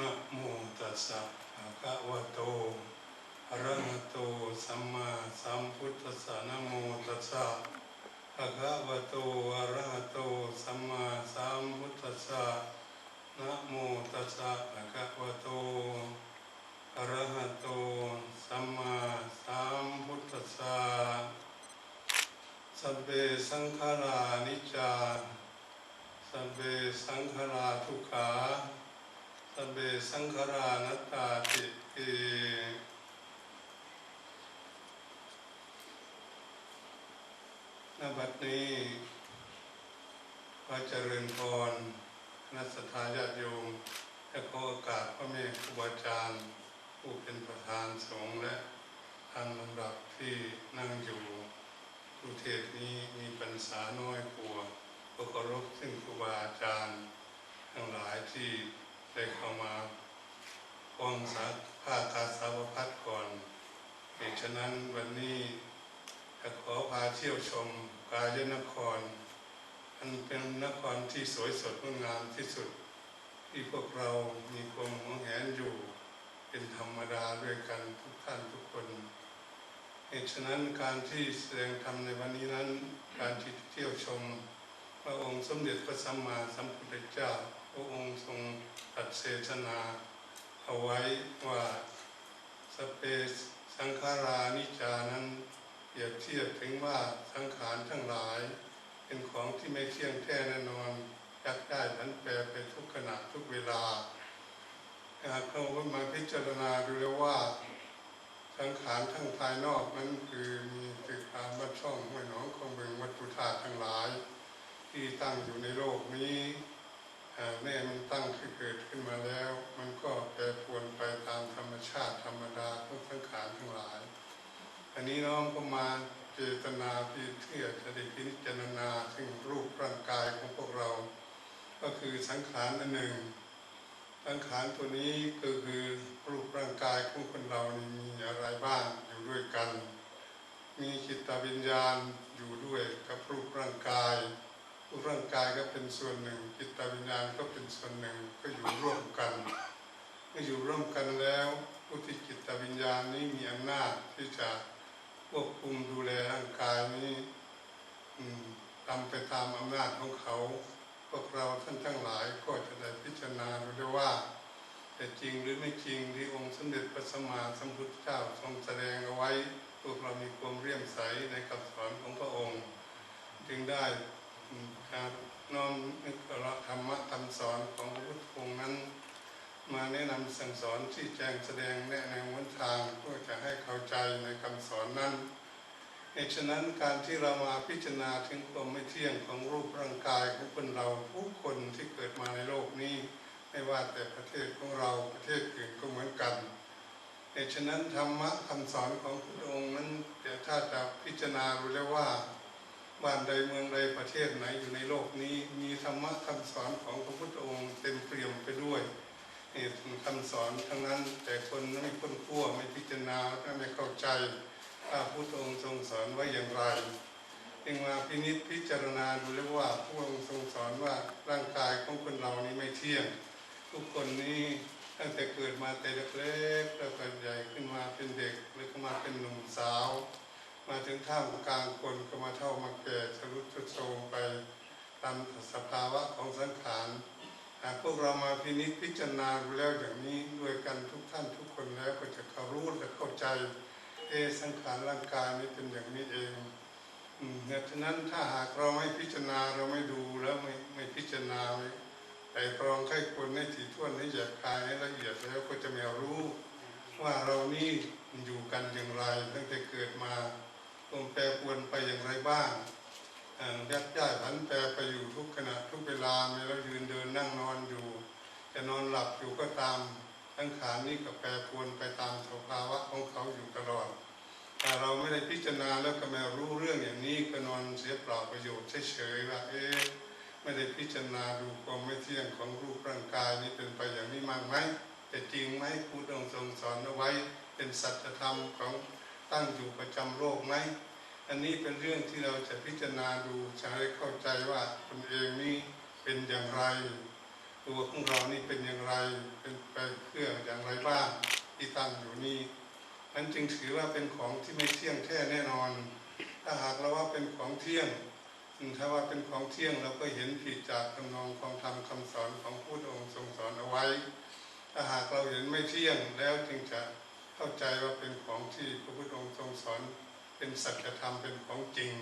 นะโมตัสสะภะคะวะโตอะระหะโตสัมมาสัมพุทธัสสะนะโมตัสสะภะคะวะโตอะระหะโตสัมมาสัมพุทธัสสะนะโมตัสสะภะคะวะโตอะระหะโตสัมมาสัมพุทธัสสะสัพเพสังขารานิจจาสัพเพสังขาราทุกขา สัพเพสังขารานัตตาติติณบัดนี้พระเจริญพรคณะสัตยาติโยมและขอโอกาสพระเมฆครูบาอาจารย์ ผู้เป็นประธานสงฆ์และทางลำดับที่นั่งอยู่ผู้เทศนี้มีปัญษาน้อยกว่าก็เคารพซึ่งครูบาอาจารย์ ทั้งหลายที่ ได้เข้ามาฟังสาภาคาสาวพัดก่อนเหตุฉะนั้นวันนี้จะขอพาเที่ยวชมกายนคร อันเป็นนครที่สวยสดงดงามที่สุด ที่พวกเรามีความหวงแหนอยู่ เป็นธรรมดาด้วยกันทุกท่านทุกคนเหตุฉะนั้นการที่แสดงธรรมในวันนี้นั้น การที่เที่ยวชม ระองค์สมเด็จพระสัมมาสัมพุทธเจ้า พระองค์ทรงตัดเสชนาเอาไว้ว่าสเปสสังขารานิจานั้นเปรียบเทียบถึงว่าสังขารทั้งหลาย เป็นของที่ไม่เที่ยงแท้แน่นอนยักได้ผันแปรไปทุกขณะทุกเวลาหากเรามาพิจารณาดูแล้วว่าสังขารทั้งภายนอกนั้นคือมีตึกรามบ้านช่องห้วยหนองคงเบิงวัตถุธาตุทั้งหลาย ที่ตั้งอยู่ในโลกนี้แม่มันตั้งขึ้นเกิดขึ้นมาแล้ว มันก็แปรปรวนไปตามธรรมชาติธรรมดาของสังขารทั้งหลาย อันนี้น้องก็มาเจตนาพิเทื่อจะได้พิจารณาซึ่งรูปร่างกายของพวกเรา ก็คือสังขารอันหนึ่ง สังขารตัวนี้ก็คือรูปร่างกายของคนเรานี่มีอะไรบ้างอยู่ด้วยกัน มีจิตวิญญาณอยู่ด้วยกับรูปร่างกาย ร่างกายก็เป็นส่วนหนึ่ง จิตวิญญาณก็เป็นส่วนหนึ่งก็อยู่ร่วมกันเมื่ออยู่ร่วมกันแล้วผู้ที่จิตวิญญาณนี้มีอำนาจที่จะควบคุมดูแลร่างกายนี้ทำไปตามอำนาจของเขาพวกเราท่านทั้งหลายก็จะได้พิจารณาดูด้วยว่าแต่จริงหรือไม่จริงที่องค์สมเด็จพระสัมมาสัมพุทธเจ้าทรงแสดงเอาไว้พวกเรามีความเรียมใสในคำสอนของพระองค์ จึงได้ การน้อมนึกเอาธรรมะคำสอนของพระพุทธองค์นั้น มาแนะนำสั่งสอนที่แจงแสดงแนะแนวหนทางเพื่อจะให้เข้าใจในคำสอนนั้นเหตุฉะนั้นการที่เรามาพิจารณาถึงความไม่เที่ยงของรูปร่างกายของคนเราผู้คนที่เกิดมาในโลกนี้ ไม่ว่าแต่ประเทศของเราประเทศอื่นก็เหมือนกันเหตุฉะนั้นธรรมะคำสอนของพระองค์นั้นเดี๋ยวถ้าจะพิจารณาดูแล้วว่า บ้านใดเมืองใดประเทศไหนอยู่ในโลกนี้ มีธรรมะคำสอนของพระพุทธองค์เต็มเปี่ยมไปด้วยเหตุคำสอนทั้งนั้นแต่คนไม่ค้นคว้าไม่พิจารณาไม่เข้าใจว่าพุทธองค์ทรงสอนไว้อย่างไรจึงมาพินิจพิจารณาดูแล้วว่าพระองค์ทรงสอนว่าร่างกายของคนเรานี้ไม่เที่ยง ทุกคนนี้ตั้งแต่เกิดมาแต่เล็กๆแล้วก็ใหญ่ขึ้นมาเป็นเด็กแล้วก็มาเป็นหนุ่มสาว มาถึงท่ามกลางคนก็มาเท่ามาแก่ชรุดชุดโทมไปตามสภาวะของสังขารหากพวกเรามาพินิจพิจารณาดูแล้วอย่างนี้ด้วยกันทุกท่านทุกคนแล้วก็จะเข้ารู้และเข้าใจเอสังขารร่างกายนี้เป็นอย่างนี้เองอืมเนี่ยฉะนั้นถ้าหากเราไม่พิจารณาเราไม่ดูแล้วไม่ไม่พิจารณาไม่แต่ตรองไข้ควรให้ถี่ถ้วนให้แยบคายให้ละเอียดแล้วก็จะไม่รู้ว่าเรานี่อยู่กันอย่างไรตั้งแต่เกิดมา ตรงแปรปวนไปอย่างไรบ้างยักย้ายผันแปรไปอยู่ทุกขณะทุกเวลาไม่เรายืนเดินนั่งนอนอยู่ จะนอนหลับอยู่ก็ตามทั้งขานนี้ก็แปรปวนไปตามสภาวะของเขาอยู่ตลอดถ้าเราไม่ได้พิจารณาแล้วก็ไม่รู้เรื่องอย่างนี้ก็นอนเสียเปล่าประโยชน์เฉยๆว่าเอ๊ะไม่ได้พิจารณาดูความไม่เที่ยงของรูปร่างกายนี้เป็นไปอย่างนี้มากไหมแต่จริงไหมครูองค์ทรงสอนเอาไว้เป็นสัจธรรมของ ตั้งอยู่ประจำโลกไหมอันนี้เป็นเรื่องที่เราจะพิจารณาดูจะให้เข้าใจว่าตนเองนี้เป็นอย่างไร ตัวของเรานี่เป็นอย่างไรเป็นไปเพื่ออย่างไรบ้างที่ตั้งอยู่นี่นั้นจึงถือว่าเป็นของที่ไม่เที่ยงแท้แน่นอน ถ้าหากเราว่าเป็นของเที่ยงถ้าว่าเป็นของเที่ยงเราก็เห็นผิดจากคำนองของธรรมคำสอนของผู้องค์ทรงสอนเอาไว้ ถ้าหากเราเห็นไม่เที่ยงแล้วจึงจะ เข้าใจว่าเป็นของที่พระพุทธองค์ทรงสอนเป็นสัจธรรมเป็นของจริง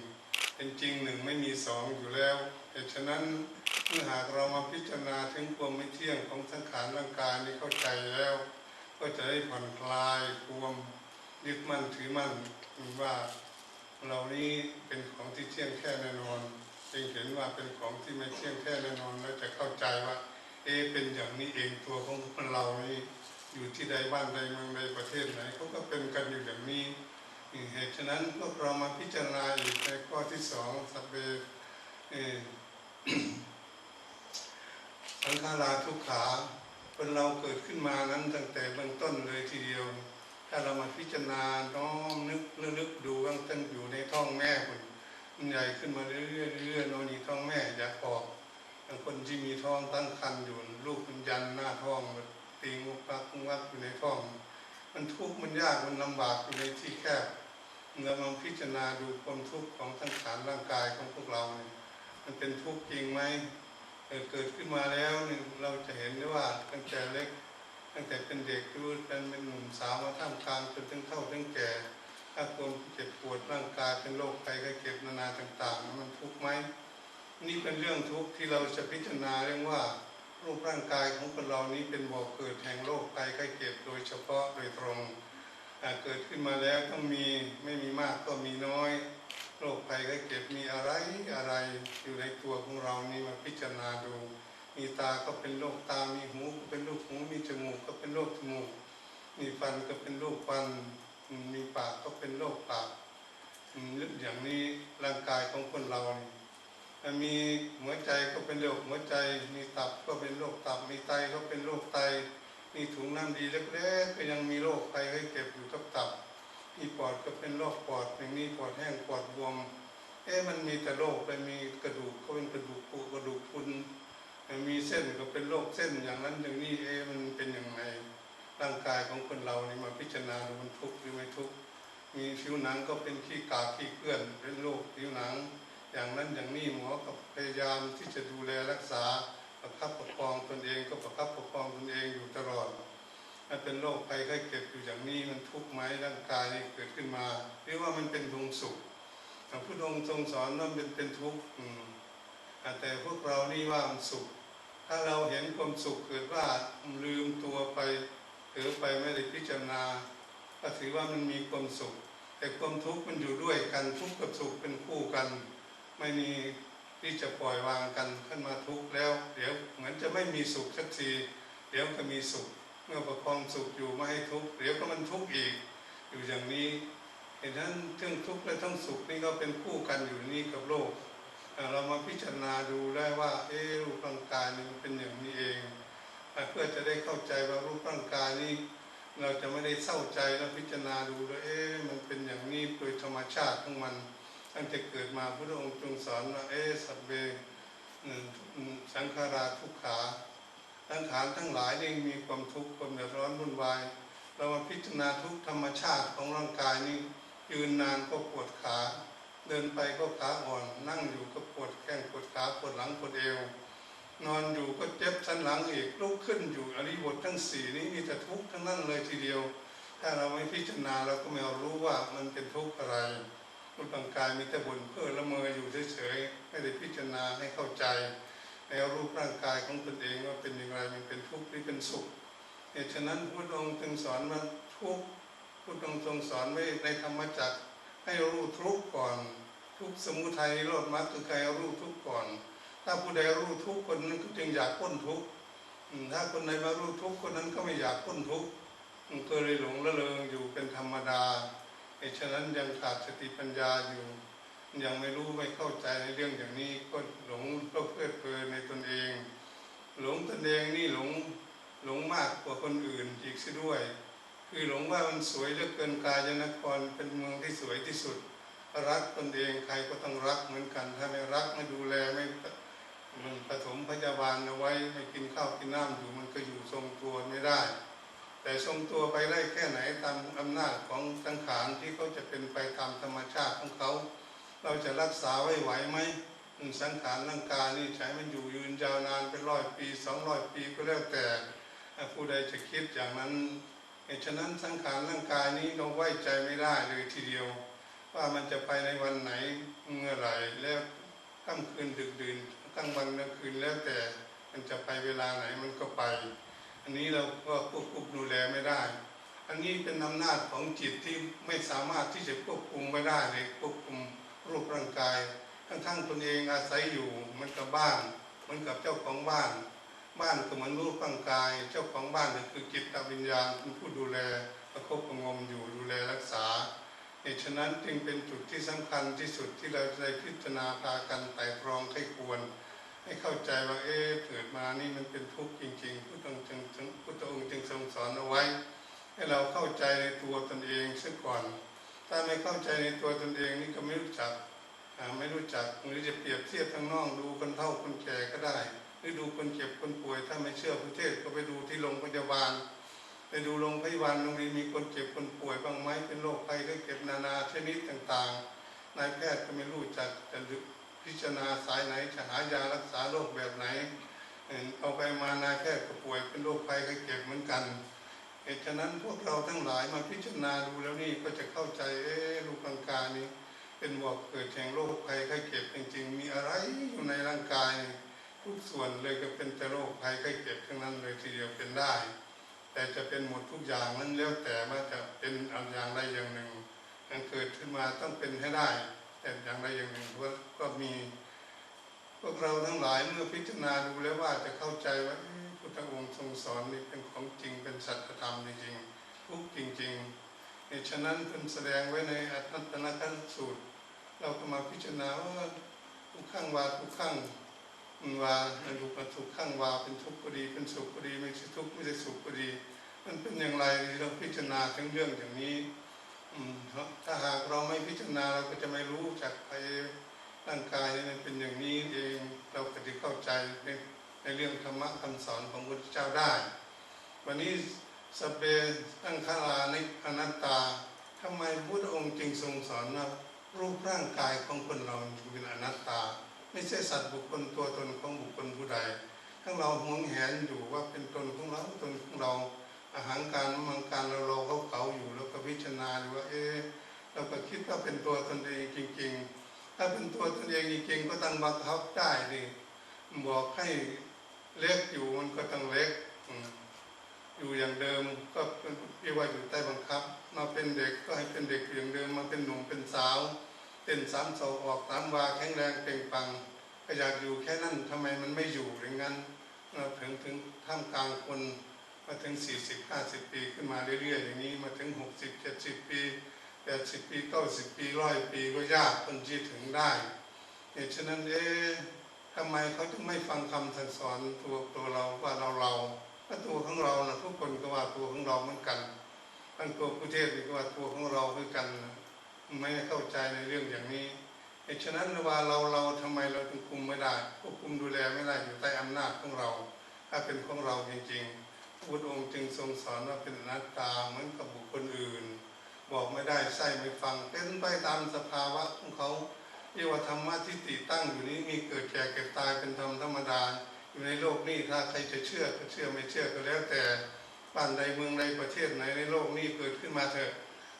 เป็นจริงหนึ่งไม่มีสองอยู่แล้วเหตุฉะนั้นเมื่อหากเรามาพิจารณาถึงความไม่เที่ยงของสังขารร่างกายนี้เข้าใจแล้ว ก็จะได้ผ่อนคลายความยึดมั่นถือมั่นว่าเรานี้เป็นของที่เที่ยงแค่แน่นอนจึงเห็นว่าเป็นของที่ไม่เที่ยงแค่แน่นอนแล้วจะเข้าใจว่า เอเป็นอย่างนี้เองตัวของเรานี่ อยู่ที่ใดบ้านใดเมืองใดประเทศไหนเขาก็เป็นกันอยู่อย่างนี้เหตุฉะนั้นพวกเรามาพิจารณาอีกในข้อที่สองสัพเพเอ่อสังขาราทุกขาเป็นเราเกิดขึ้นมานั้นตั้งแต่เบื้องต้นเลยทีเดียว ถ้าเรามาพิจารณาน้อมนึกลึกดูว่าตั้งอยู่ในท้องแม่คนใหญ่ขึ้นมาเรื่อยๆเรื่อยๆโนนนี่ท้องแม่อยากออกบางคนที่มีท้องตั้งครรภ์อยู่ลูกมันยันหน้าท้องแบบ ตีงุกปักงุกวักอยู่ในท้อง มันทุกข์มันยากมันลำบากอยู่ในที่แคบเรามาพิจารณาดูความทุกข์ของสังขารร่างกายของพวกเราเนี่ยมันเป็นทุกข์จริงไหมเกิดขึ้นมาแล้วเนี่ยเราจะเห็นได้ว่าตั้งแต่เล็ก ตั้งแต่เป็นเด็กรู้เป็นเป็นหนุ่มสาวมาท่ามกลางจนถึงเฒ่าถึงแก่ถ้าคนเจ็บปวดร่างกายเป็นโรคภัยไข้เจ็บนานาต่าง ๆ มันทุกข์ไหมนี่เป็นเรื่องทุกข์ที่เราจะพิจารณาเรื่องว่า รูปร่างกายของคนเรานี้เป็นบ่อเกิดแห่งโรคภัยไข้เจ็บโดยเฉพาะโดยตรงเกิดขึ้นมาแล้วต้องมีไม่มีมากก็มีน้อยโรคภัยไข้เจ็บมีอะไรอะไรอยู่ในตัวของเรานี่มาพิจารณาดู มีตาก็เป็นโรคตา มีหูก็เป็นโรคหูมีจมูกก็เป็นโรคจมูก มีฟันก็เป็นโรคฟัน มีปากก็เป็นโรคปากอืมอย่างนี้ร่างกายของคนเรานี่ มีหัวใจก็เป็นโรคหัวใจ มีตับก็เป็นโรคตับ มีไตก็เป็นโรคไต มีถุงน้ำดีเล็กๆก็ยังมีโรคไตให้เก็บอยู่กับตับ มีปอดก็เป็นโรคปอดอย่างนี้ปอดแห้งปอดบวม เอ๊ะมันมีแต่โรคไปมีกระดูกก็เป็นกระดูกปุกระดูกพุนมีเส้นก็เป็นโรคเส้นอย่างนั้นอย่างนี้เอ๊ะมันเป็นอย่างไรร่างกายของคนเรานี่มาพิจารณาดูมันทุกข์หรือไม่ทุกข์ มีผิวหนังก็เป็นขี้กากขี้เกลื่อนเป็นโรคผิวหนัง อย่างนั้นอย่างนี้หมอก็พยายามที่จะดูแลรักษาประคับประคองตนเองก็ประคับประคองตนเองอยู่ตลอดมันเป็นโรคภัยไข้เจ็บอยู่อย่างนี้มันทุกข์ไหมร่างกายนี่เกิดขึ้นมาหรือว่ามันเป็นทุงสุขพระพุทธองค์ทรงสอนว่ามันเป็นทุกข์อืมแต่พวกเรานี่ว่ามันสุข ถ้าเราเห็นความสุขเกิดว่าลืมตัวไปเผลอไปไม่ได้พิจารณาก็ถือว่ามันมีความสุข แต่ความทุกข์มันอยู่ด้วยกันทุกข์กับสุขเป็นคู่กัน ไม่มีที่จะปล่อยวางกันขึ้นมาทุกข์แล้ว เดี๋ยวเหมือนจะไม่มีสุขสักทีเดี๋ยวก็มีสุข เมื่อประคองสุขอยู่ไม่ให้ทุกข์เดี๋ยวก็มันทุกข์อีก อยู่อย่างนี้เห็นนั้นทั้งทุกข์และทั้งสุขนี่ก็เป็นคู่กันอยู่นี่กับโลกเรามาพิจารณาดูได้ว่า เออรูปร่างกายนี่มันเป็นอย่างนี้เองเพื่อจะได้เข้าใจว่ารูปร่างกายนี้เราจะไม่ได้เศร้าใจแล้วพิจารณาดูแล้วเอ๊ะมันเป็นอย่างนี้โดยธรรมชาติของมัน ตั้งแต่เกิดมาพระองค์ทรงสอนว่าเอสัพเบสังขาราทุกขาสังขารทั้งหลายนี่มีความทุกข์ความเดือดร้อนวุ่นวาย เรามาพิจารณาทุกธรรมชาติของร่างกายนี้ยืนนานก็ปวดขา เดินไปก็ขาอ่อน นั่งอยู่ก็ปวดแข้งปวดขาปวดหลังปวดเอวนอนอยู่ก็เจ็บสันหลังอีกลุกขึ้นอยู่อริบททั้งสี่นี้มีแต่ทุกข์ทั้งนั้นเลยทีเดียว ถ้าเราไม่พิจารณาเราก็ไม่รู้ว่ามันเป็นทุกข์อะไร รูปร่างกายมีแต่บ่นเพ้อละเมออยู่เฉยๆไม่ได้พิจารณาให้เข้าใจในรูปร่างกายของตนเองว่าเป็นอย่างไรมันเป็นทุกข์หรือเป็นสุขเหตุฉะนั้นพระองค์จึงสอนว่าทุกข์พระองค์ทรงสอนไว้ในธรรมจักรให้รู้ทุกข์ก่อน ทุกสมุทัยโรธมรรคคือใครรู้ทุกข์ก่อน ถ้าผู้ใดรู้ทุกข์คนนั้นก็จึงอยากพ้นทุกข์ถ้าคนใดมารู้ทุกข์คนนั้นก็ไม่อยากพ้นทุกข์มันก็เลยหลงละเลงอยู่เป็นธรรมดา ตุฉะนั้นยังขาดสติปัญญาอยู่ ยังไม่รู้ไม่เข้าใจในเรื่องอย่างนี้ก็หลงก็เพลิดเพลินในตนเอง หลงตนเองนี่หลงหลงมากกว่าคนอื่นอีกซะด้วย คือหลงว่ามันสวยเหลือเกินกาญนครเป็นเมืองที่สวยที่สุด รักตนเองใครก็ต้องรักเหมือนกัน ถ้าไม่รักไม่ดูแลไม่มันผสมพยาบาลเอาไว้ไม่กินข้าวกินน้ำอยู่มันก็อยู่ทรงตัวไม่ได้ แต่ทรงตัวไปได้แค่ไหนตามอำนาจของสังขารที่เขาจะเป็นไปตามธรรมชาติของเขา เราจะรักษาไว้ไหวไหมสังขารร่างกายนี่ใช้มันอยู่ยืนยาวนานเป็นร้อยปีสองร้อยปีก็แล้วแต่ผู้ใดจะคิดอย่างนั้นฉะนั้นสังขารร่างกายนี้เราไว้ใจไม่ได้เลยทีเดียว ว่ามันจะไปในวันไหนเมื่อไหร่แล้วค่ำคืนดึกดื่นกลางวันกลางคืนแล้วแต่มันจะไปเวลาไหนมันก็ไป อันนี้เราก็ควบคุมดูแลไม่ได้ อันนี้เป็นอำนาจของจิตที่ไม่สามารถที่จะควบคุมไว้ได้เลยควบคุมรูปร่างกาย ทั้งๆตนเองอาศัยอยู่มันกับบ้านมันกับเจ้าของบ้าน บ้านก็เหมือนรูปร่างกาย เจ้าของบ้านคือจิตตวิญญาณเป็นผู้ดูแลประคบประงมอยู่ดูแลรักษาเหตุฉะนั้นจึงเป็นจุดที่สำคัญที่สุดที่เราจะได้พิจารณาพากันไต่ตรองให้ควร ให้ เข้าใจว่าเอ๊ะเกิดมานี่มันเป็นทุกข์จริงๆพุทธองค์จึงพุทธองค์จึงทรงสอนเอาไว้ ให้เราเข้าใจในตัวตนเองซะก่อน ถ้าไม่เข้าใจในตัวตนเองนี่ก็ไม่รู้จักไม่รู้จักหรือจะเปรียบเทียบทั้งน้องดูคนเฒ่าคนแก่ก็ได้ หรือดูคนเจ็บคนป่วย ถ้าไม่เชื่อพระเทศก็ไปดูที่โรงพยาบาลไปดูโรงพยาบาลโรงนี้มีคนเจ็บคนป่วยบ้างไหมเป็นโรคภัยไข้เจ็บนานาชนิดต่างๆนายแพทย์ก็ไม่รู้จักจะ พิจารณาสายไหนจะหายารักษาโรคแบบไหนเอาไปมานาแพทย์ก็ป่วยเป็นโรคภัยไข้เจ็บเหมือนกันเหตุฉะนั้นพวกเราทั้งหลายมาพิจารณาดูแล้วนี่ก็จะเข้าใจเอ๊ะลูกร่างกายนี้ เป็นบวกเกิดแห่งโรคภัยไข้เจ็บจริงๆ มีอะไรอยู่ในร่างกาย ทุกส่วนเลยก็เป็นแต่โรคภัยไข้เจ็บทั้งนั้นเลยทีเดียวเป็นได้ แต่จะเป็นหมดทุกอย่างนั้นแล้วแต่ว่าจะเป็นอันอย่างใดอย่างหนึ่งมันเกิดขึ้นมาต้องเป็นให้ได้ แต่อย่างใดอย่างหนึ่งก็มี พวกเราทั้งหลายเมื่อพิจารณาดูแล้วว่าจะเข้าใจว่าพุทธองค์ทรงสอนนี่เป็นของจริงเป็นสัจธรรมจริงๆทุกจริงๆเหตุฉะนั้นเป็นแสดงไว้ในอัตตนกันสูตร เราก็มาพิจารณาว่าทุกข้างวาทุกข้างวาในรูปทุกข้างวาเป็นทุกข์ก็ดีเป็นสุขก็ดีไม่ใช่ทุกข์ไม่ใช่สุขก็ดี มันเป็นอย่างไรเราพิจารณาถึงเรื่องอย่างนี้ ถ้าหากเราไม่พิจารณาเราก็จะไม่รู้จักไปร่างกายนี่มันเป็นอย่างนี้เองเราก็จะเข้าใจในในเรื่องธรรมะคำสอนของพระพุทธเจ้าได้ วันนี้สเปตั้งคาราในอนัตตาทำไมพระพุทธองค์จึงทรงสอนว่ารูปร่างกายของคนเราเป็นอนัตตา ไม่ใช่สัตว์บุคคลตัวตนของบุคคลผู้ใด ทั้งเราหวงแหนอยู่ว่าเป็นตนของเราตนของเรา อาหารการมังการเราเราเขาเขาอยู่แล้วก็พิจารณาดูว่า เอ๊ะเราก็คิดว่าเป็นตัวตนเองจริง ๆ ถ้าเป็นตัวตนเองจริงๆก็ต้องบังคับได้ดิบอกให้เล็กอยู่มันก็ต้องเล็กอยู่อย่างเดิมก็เรียกว่าอยู่ใต้บังคับ มาเป็นเด็กก็ให้เป็นเด็กอย่างเดิมมาเป็นหนุ่มเป็นสาวเต้นสามเสาออกสามวาแข็งแรงเปล่งปังก็อยากอยู่แค่นั้นทำไมมันไม่อยู่อย่างนั้นเราถึงถึงท่ามกลางคน มาถึง 40 50 ปีขึ้นมาเรื่อยๆ อย่างนี้มาถึง 60 70 ปี 80 ปี90ปีร้อยปีก็ยากคนที่ถึงได้เหตุฉะนั้นเอ๊ะทำไมเขาจึงไม่ฟังคำสั่งสอนตัวตัวเราว่าเราเราถ้าตัวของเรานะทุกคนก็ว่าตัวของเราเหมือนกันทั้งตัวผู้เทศก็ว่าตัวของเราคือกันไม่เข้าใจในเรื่องอย่างนี้เหตุฉะนั้นว่าเราเราทำไมเราถึงคุมไม่ได้ควบคุมดูแลไม่ได้อยู่ใต้อำนาจของเรา ถ้าเป็นของเราจริงๆ พระพุทธองค์จึงทรงสอนว่าเป็นอนัตตาเหมือนกับบุคคลอื่น บอกไม่ได้ใส่ไม่ฟังเป็นไปตามสภาวะของเขาเรียกว่าธรรมะที่ติตั้งอยู่นี้มีเกิดแก่เก็บตายเป็นธรรมธรรมดา อยู่ในโลกนี้ถ้าใครจะเชื่อก็เชื่อไม่เชื่อก็แล้วแต่บ้านใดเมืองใดประเทศไหนในโลกนี้เกิดขึ้นมาเถอะ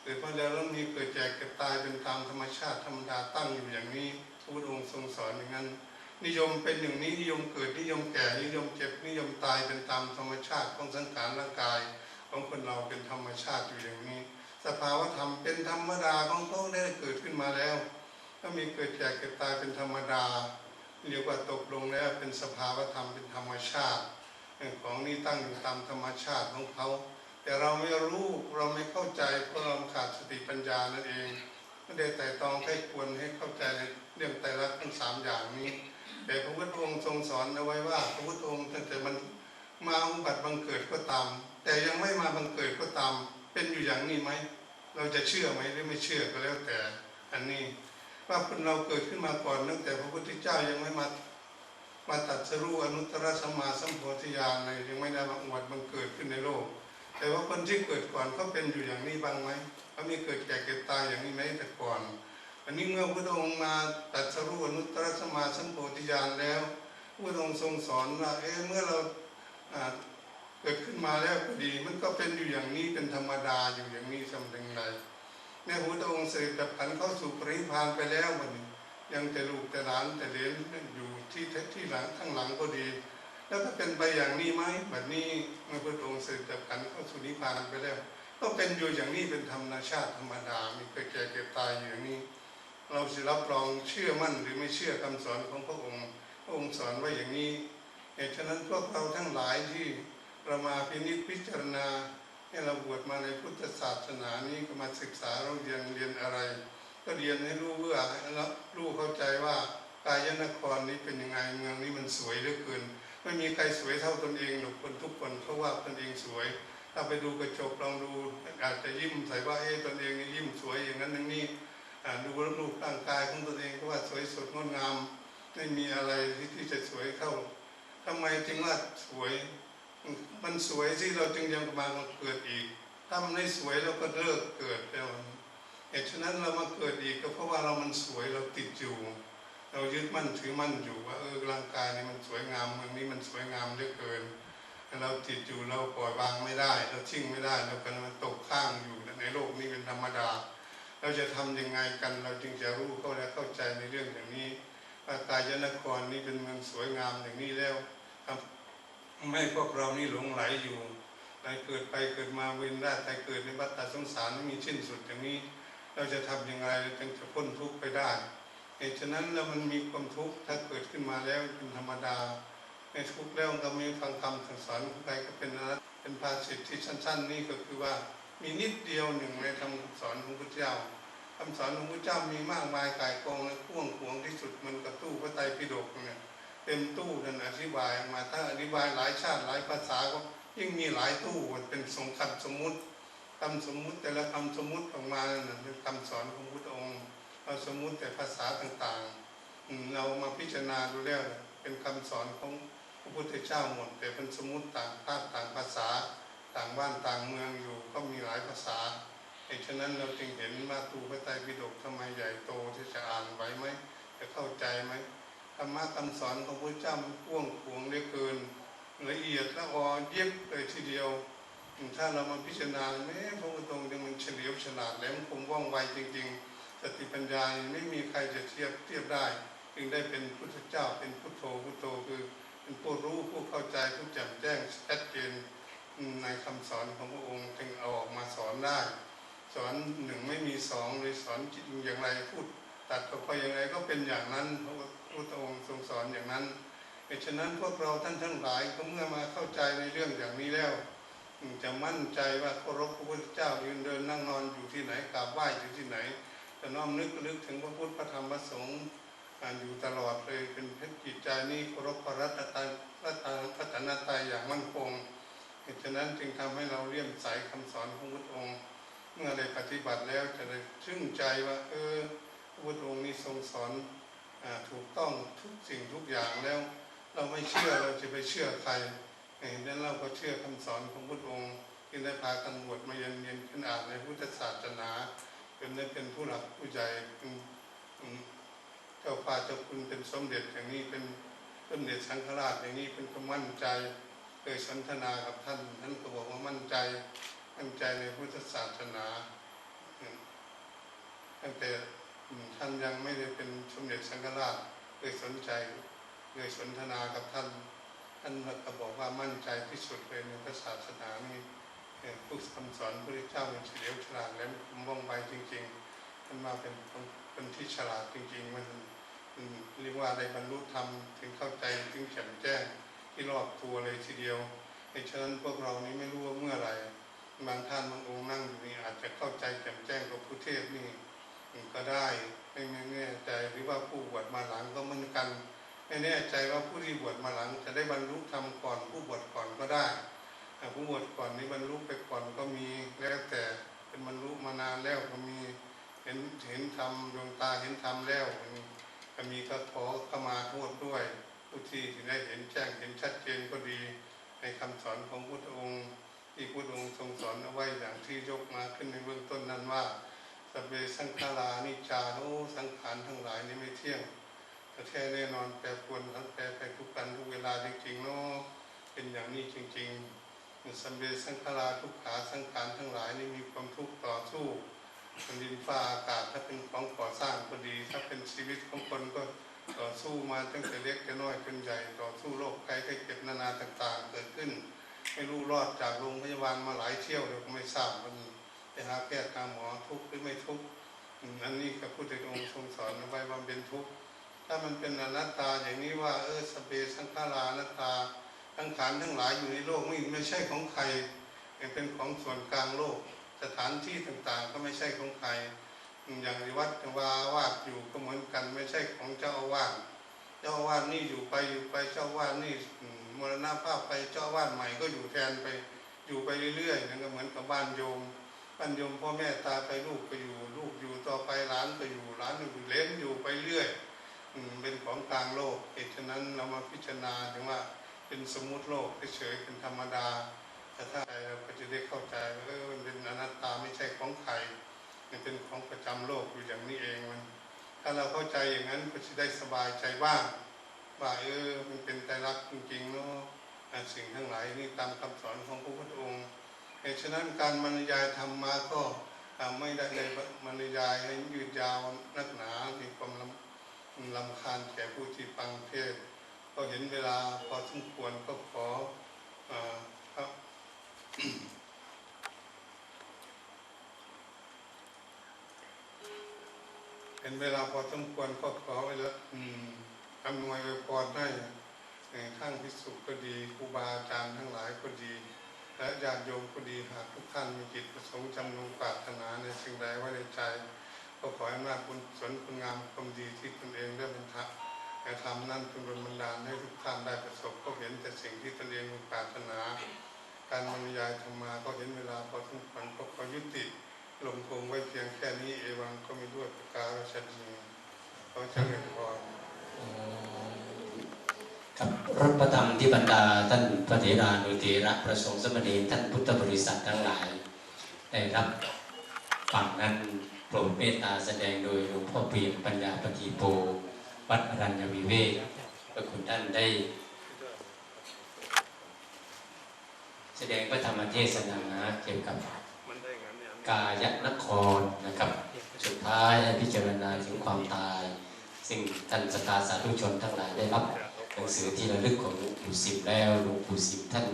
เกิดมาแล้วแล้วมีเกิดแก่เก็บตายเป็นตามธรรมชาติธรรมดาตั้งอยู่อย่างนี้พระพุทธองค์ทรงสอนอย่างนั้น นิยมเป็นอย่างนี้นิยมเกิดนิยมแก่นิยมเจ็บนิยมตายเป็นตามธรรมชาติของสังขารร่างกาย ของคนเราเป็นธรรมชาติอยู่อย่างนี้ สภาวะธรรมเป็นธรรมดาของเขาได้เกิดขึ้นมาแล้วถ้ามีเกิดแก่เกิดตายเป็นธรรมดาเรียกว่าตกลงแล้วเป็นสภาวะธรรมเป็นธรรมชาติของนี้ตั้งอยู่ตามธรรมชาติของเขา แต่เราไม่รู้เราไม่เข้าใจเพราะเราขาดสติปัญญานั่นเอง ไม่ได้แต่ตองให้ควรให้เข้าใจเรื่องไตรลักษณ์ทั้งสามอย่างนี้ แต่พระพุทธองค์ทรงสอนเอาไว้ว่า พระพุทธองค์ตั้งแต่มันมาอุบัติบังเกิดก็ตาม แต่ยังไม่มาบังเกิดก็ตาม เป็นอยู่อย่างนี้ไหมเราจะเชื่อไหมหรือไม่เชื่อก็แล้วแต่อันนี้ว่าคนเราเกิดขึ้นมาก่อนตั้งแต่พระพุทธเจ้ายังไม่มามาตัดสรู้อนุตตรสัมมาสัมโพธิญาณเลยยังไม่ได้มาอวดบังเกิดขึ้นในโลก แต่ว่าคนที่เกิดก่อนเขาเป็นอยู่อย่างนี้บ้างไหมเขามีเกิดแก่เก็บตายอย่างนี้ไหมแต่ก่อนอันนี้เมื่อพระองค์มาตัดสรู้อนุตตรสมาสัมโพธิญาณแล้วพระองค์ทรงสอนว่าเอ๊ะเมื่อเราเกิดขึ้นมาแล้วก็ดี มันก็เป็นอยู่อย่างนี้เป็นธรรมดาอยู่อย่างนี้สำเร็จไรแม่พระองค์เสด็จดับขันเข้าสู่ปริพานไปแล้ววันนี้ยังแต่ลูกแต่หลานแต่เลนอยู่ที่ที่หลังข้างหลังก็ดี แล้วก็เป็นไปอย่างนี้ไหมแบบนี้เมื่อพระองค์เสด็จดับขันเข้าสู่นิพพานไปแล้ว ก็เป็นอยู่อย่างนี้เป็นธรรมชาติธรรมดา มีเกิดแก่เก็บตายอยู่อย่างนี้ เราจะรับรองเชื่อมั่นหรือไม่เชื่อคำสอนของพระองค์ พระองค์สอนไว้อย่างนี้เหตุฉะนั้นพวกเราทั้งหลายที่เรามาพินิจพิจารณาให้เราบวชมาในพุทธศาสนานี้ก็มาศึกษาเราเรียนเรียนอะไร ก็เรียนให้รู้เพื่อให้เรารู้เข้าใจว่ากายนครนี้เป็นยังไงเมืองนี้มันสวยเหลือเกิน ไม่มีใครสวยเท่าตนเองหรอกคนทุกคนเขาว่าตนเองสวย ถ้าไปดูกระจกลองดูอาจจะยิ้มใส่ว่าเอ๊ะตนเองยิ้มสวยอย่างนั้นอย่างนี้อ่ดูรูปร่างกายของตนเองก็ว่าสวยสดงดงาม ไม่มีอะไรที่ที่จะสวยเท่าทำไมจึงว่าสวย มันสวยที่เราจึงยังมาเกิดอีก ถ้ามันไม่สวยเราก็เลิกเกิดแล้วเหตุฉะนั้นเรามาเกิดอีกก็เพราะว่าเรามันสวยเราติดอยู่ เรายึดมั่นถือมั่นอยู่ว่าเออร่างกายนี่มันสวยงามเมืองนี้มันสวยงามเหลือเกินเราติดอยู่เราปล่อยวางไม่ได้ เราทิ้งไม่ได้เรากำลังตกข้างอยู่ในโลกนี้เป็นธรรมดา เราจะทำยังไงกัน เราจึงจะรู้เข้าและเข้าใจในเรื่องอย่างนี้ว่ากายนครนี้เป็นเมืองสวยงามอย่างนี้แล้วครับไม่พวกเรานี่หลงไหลอยู่ไปเกิดไปเกิดมาเวียนได้ไปเกิดในวัฏสงสารไม่มีสิ้นสุดอย่างนี้ เราจะทำยังไงเราจึงจะพ้นทุกข์ไปได้ ตุฉะนั้นแล้วมันมีความทุกข์ถ้าเกิดขึ้นมาแล้วเป็นธรรมดาในทุกข์แล้วก็มีฟังคำสั่งสอนของใครก็เป็นนะเป็นภาษิตที่สั้น ๆ นี่ก็คือว่ามีนิดเดียวหนึ่งในคำสอนของพระเจ้าคำสอนของพระเจ้ามีมากมายกายกองและพ่วงขวงที่สุดมันกระตู้พระไตรปิฎกเนี่ยเต็มตู้นั่นอธิบายมาถ้าอธิบายหลายชาติหลายภาษาก็ยิ่งมีหลายตู้มันเป็นสงคำสมมุติคำสมมุติแต่ละคำสมมุติออกมานั่นเป็นคำสอนของพระ เราสมมุติแต่ภาษาต่างๆ เรามาพิจารณาดูแล้วเป็นคำสอนของพระพุทธเจ้าหมด แต่เป็นสมมติต่างภาคต่างภาษาต่างบ้านต่างเมืองอยู่ก็มีหลายภาษาเหตุฉะนั้นเราจึงเห็นว่าตูพระไตรปิฎกทำไมใหญ่โตที่จะอ่านไหวไหมจะเข้าใจไหมธรรมะคำสอนของพระเจ้ามันกว้างขวางเหลือเกินละเอียดละออเย็บเลยทีเดียว ถ้าเรามาพิจารณาแม้พระองค์ยังมันเฉลียวฉลาดแหลมคมว่องไวจริง ๆ สติปัญญาไม่มีใครจะเทียบเทียบได้จึงได้เป็นพุทธเจ้าเป็นพุทโธพุทโธคือเป็นผู้รู้ผู้เข้าใจผู้แจ่มแจ้งชัดเจนในคำสอนของพระองค์จึงเอาออกมาสอนได้ สอนหนึ่งไม่มีสองเลยสอนจิตอย่างไรพูดตัดออกไปอย่างไรก็เป็นอย่างนั้นเพราะว่าพระองค์ทรงสอนอย่างนั้นเหตุฉะนั้นพวกเราท่านทั้งหลายก็เมื่อมาเข้าใจในเรื่องอย่างนี้แล้วจะมั่นใจว่าเคารพพระพุทธเจ้ายืนเดินนั่งนอนอยู่ที่ไหนกราบไหว้อยู่ที่ไหน จะน้อมนึกลึกถึงพระพุทธพระธรรมพระสงฆ์อยู่ตลอดเลยเป็นเพชรจิตใจนี้เคารพพระรัตนตรัยรัตนพัฒนตรัยอย่างมั่นคงเหตุฉะนั้นจึงทำให้เราเลี่ยมใสคำสอนของพระองค์ เมื่อได้ปฏิบัติแล้วจะได้ชื่นใจว่าเออพระพุทธองค์นี้ทรงสอนอถูกต้องทุกสิ่งทุกอย่างแล้ว เราไม่เชื่อเราจะไปเชื่อใครเห็นนั้นเราก็เชื่อคำสอนของพุทธองค์ที่ได้พากันบวชมาเรียนเรียนขึ้นอ่านในพุทธศาสนา เป็นได้เป็นผู้หลักผู้ใหญ่เป็นเจ้าฟ้าเจ้าคุณเป็นสมเด็จอย่างนี้เป็นสมเด็จสังฆราชอย่างนี้เป็นความมั่นใจเคยสนทนากับท่านท่านก็บอกว่ามั่นใจมั่นใจในพุทธศาสนามตั้งแต่ท่านยังไม่ได้เป็นสมเด็จสังฆราชเคยสนใจเคยสนทนากับท่านท่านก็บอกว่ามั่นใจที่สุดเลยในพระศาสนานี่เอ่อ ผู้คำสอนพระเจ้าเป็นเฉลียวฉลาดและคมว่องไวจริงๆท่านมาเป็นคนคนที่ฉลาดจริง ๆ มันเรียกว่าได้บรรลุธรรมถึงเข้าใจถึงแจ่มแจ้งที่รอบตัวเลยทีเดียวในฉะนั้นพวกเรานี้ไม่รู้ว่าเมื่อไหร่บางท่านบางองค์นั่งอยู่นี่อาจจะเข้าใจแจ่มแจ้งกับผู้เทศนี่ก็ได้ไม่แน่ใจหรือว่าผู้บวชมาหลังก็เหมือนกัน ไม่แน่ใจว่าผู้ที่บวชมาหลังจะได้บรรลุธรรมก่อนผู้บวชก่อนก็ได้ แต่ผู้บวชก่อนนี้บรรลุไปก่อนก็มีแล้วแต่เป็นบรรลุมานานแล้วก็มีเห็นเห็นธรรมดวงตาเห็นธรรมแล้วก็มีก็ขอขมาโทษด้วยผู้ที่ได้เห็นแจ้งเห็นชัดเจนก็ดี ในคำสอนของพุทธองค์ ที่พุทธองค์ทรงสอนเอาไว้อย่างที่ยกมาขึ้นในเบื้องต้นนั้นว่าสเบสังขารานิจาโนสังขารทั้งหลายนี่ไม่เที่ยงแต่แท้แน่นอนแปรปรวนทั้งแปรไปทุกกันทุกเวลาจริงๆเนาะเป็นอย่างนี้จริง ๆ สัมเบสังขาราทุกขาสังขารทั้งหลายนี่มีความทุกข์ต่อสู้แผ่นดินฟ้าอากาศถ้าเป็นของก่อสร้างก็ดี ถ้าเป็นชีวิตของคนก็ต่อสู้มาตั้งแต่เล็กจนน้อยจนใหญ่ต่อสู้โรคภัยไข้เจ็บนานาต่างๆ เกิดขึ้นไม่รู้รอดจากโรงพยาบาลมาหลายเที่ยวเดี๋ยวก็ไม่ทราบมันไปหาแพทย์หาหมอทุกข์หรือไม่ทุกข์อันนี้กับพุทธองค์ทรงสอนไว้ว่าเป็นทุกข์ถ้ามันเป็นอนัตตาอย่างนี้ว่าเออสเปสังขาราอนัตตา ทั้งขานทั้งหลายอยู่ในโลกไม่ไม่ใช่ของใครเป็นของส่วนกลางโลก สถานที่ต่างๆ ก็ไม่ใช่ของใคร อย่างวัดวาวาดอยู่ก็เหมือนกันไม่ใช่ของเจ้าอาวาสเจ้าอาวาสนี่อยู่ไปอยู่ไปเจ้าอาวาสนี่มรณภาพไปเจ้าอาวาสใหม่ก็อยู่แทนไปอยู่ไปเรื่อยๆนั่นก็เหมือนกับบ้านโยมบ้านโยมพ่อแม่ตายไปลูกก็อยู่ลูกอยู่ต่อไปหลานก็อยู่หลานอยู่เล้นอยู่ไปเรื่อยเป็นของกลางโลกเหตุฉะนั้นเรามาพิจารณาถึงว่า เป็นสมมุติโลกเฉยเป็นธรรมดาแต่ถ้าใจเราก็จะได้เข้าใจว่าเออมันเป็นอนัตตาไม่ใช่ของใครมันเป็นของประจำโลกอยู่อย่างนี้เองมัน ถ้าเราเข้าใจอย่างนั้นก็จะได้สบายใจบ้างว่าเออมันเป็นไตรลักจริงๆเนาะสิ่งทั้งหลายนี่ตามคำสอนของพระพุทธองค์เหตุฉะนั้นการบรรยายธรรมมาก็ไม่ได้เลยบรรยายให้ยืดยาวนักหนามีความลำลำคาญแก่ผู้ที่ฟังเทศน์ ก็เห็นเวลาพอสมควรก็ขอครับเป็นเวลาพอสมควรก็ขอเวลาอืมอำนวยพรให้ข้างพิสุก็ดีครูบาอาจารย์ทั้งหลายก็ดี และญาติโยมก็ดีหากทุกท่านมีจิตประสงค์จำนงปรารถนาในสิ่งใดไว้ในใจ ก็ขอให้มาคุณสนคุณงามความดีที่ตนเองได้บรรทัด แต่ทำนั่นเป็นบันดาลให้ทุกท่านได้ประสบก็เห็นแต่สิ่งที่ตนเองปรารถนา การบรรยายธรรมาก็เห็นเวลาพอสมควรก็ขอยุติลงคงไว้เพียงแค่นี้เอวังก็มีด้วยประกาศนีขอเจริญพรกับรถประธรรมที่บรรดาท่านพระเถรานุเถระประสงค์สมณีท่านพุทธบริษัททั้งหลาย ได้รับฟังนั้นโปรดเมตตาแสดงโดยหลวงพ่อเพียงปัญญาปฏิโป วัดอรัญญวิเวกพระคุณท่านได้ แสดงพระธรรมเทศนาเกี่ยวกับกายนครนะครับ สุดท้ายพิจารณาถึงความตาย ซึ่งท่านสตาสาธุชนทั้งหลายได้รับหนังสือที่ระลึกของหลวงปู่สิมแล้วหลวงปู่สิมท่าน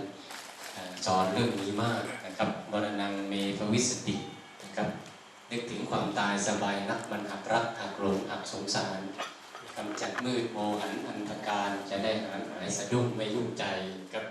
สอนเรื่องนี้มากนะครับมรณงเมภวิสตินะครับนึกถึงความตายสบายนักมันหักรักหักหลงหักสงสาร กำจัดมืดโมหันอันตการจะได้หายสะดุ้งไม่ยุ่งใจกับ